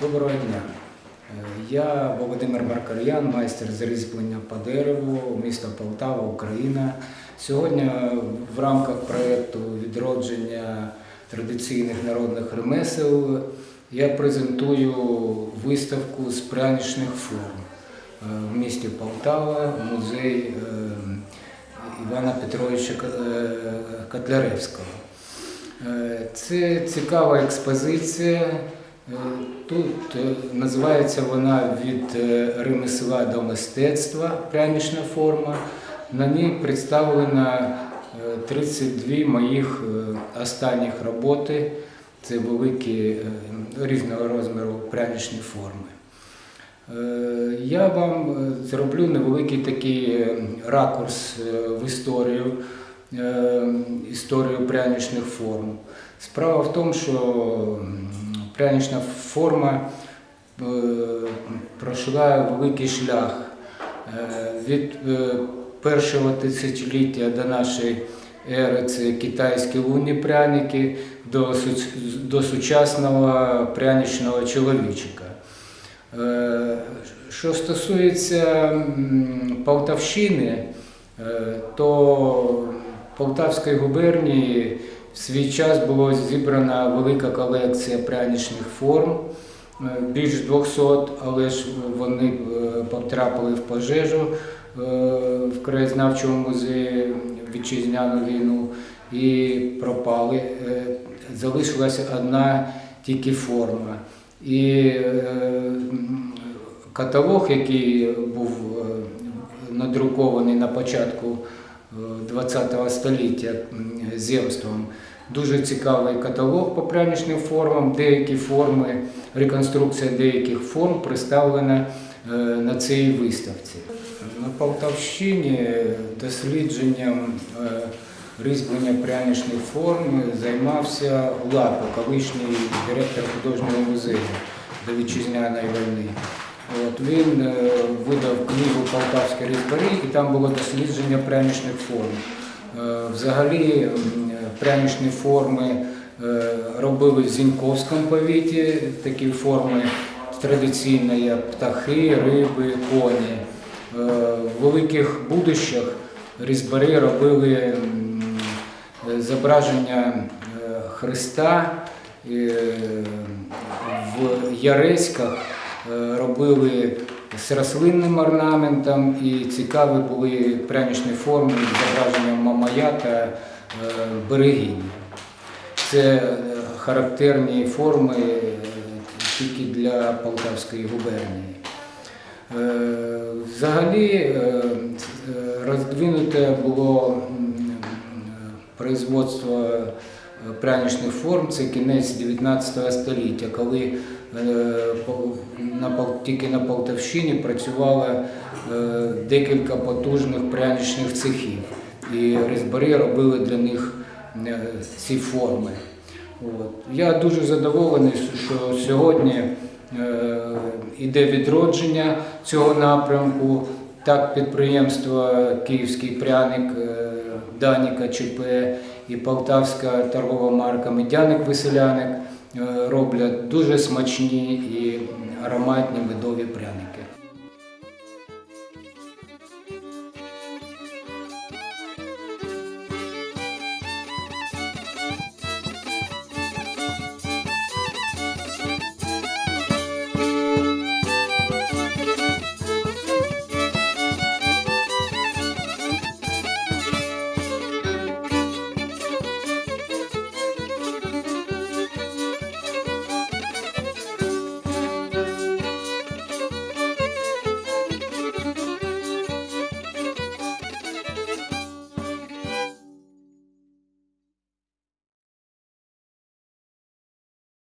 Доброго дня. Я Володимир Маркар'ян, майстер з різьблення по дереву, місто Полтава, Україна. Сьогодні в рамках проєкту відродження традиційних народних ремесел я презентую виставку з пряничних форм Е, в місті Полтава, музей е, Івана Петровича е, Котляревського. Це цікава експозиція. Е, Тут е, називається вона від е, ремесла до мистецтва прянична форма. На ній представлено е, 32 моїх останніх роботи. Це великі різного розміру пряничні форми. Я вам зроблю невеликий такий ракурс в історію, історію пряничних форм. Справа в тому, що прянична форма е, пройшла великий шлях Е, від е, першого тисячоліття до нашої ери це китайські лунні пряники до, сучасного пряничного чоловічика. Що стосується Полтавщини, то Полтавської губернії в свій час була зібрана велика колекція пряничних форм, е, більш 200, але ж вони е, потрапили в пожежу е, в краєзнавчому музеї вітчизняну війну і пропали. Залишилася одна тільки форма. І каталог, який був надрукований на початку ХХ століття земством, дуже цікавий каталог по пряничним формам. Деякі форми, реконструкція деяких форм представлена е, на цій виставці. На Полтавщині дослідженням е, різьблення пряничних форм займався Лапо, колишній директор художнього музею до вітчизняної війни. От, він е, видав книгу Полтавські різьбарі, і там було дослідження пряничних форм. Е, взагалі м, пряничні форми е, робили в Зіньковському повіті, такі форми традиційні, як птахи, риби, коні. Е, в великих будищах різьбари робили е, зображення е, Христа. е, В Яреськах е, робили з рослинним орнаментом і цікаві були пряничні форми з зображенням Мамая та е, берегині. Це е, характерні форми е, тільки для Полтавської губернії. Е, Взагалі е, е, роздвинуте було производство е, пряничних форм, це кінець 19 століття, коли е, тільки на Полтавщині працювало е, декілька потужних пряничних цехів. І різьбари робили для них е, ці форми. Я дуже задоволений, що сьогодні е, іде відродження цього напрямку. Так, підприємство Київський пряник, Даніка ЧП і Полтавська торгова марка Медяник Веселяник е, роблять дуже смачні і ароматні медові пряники.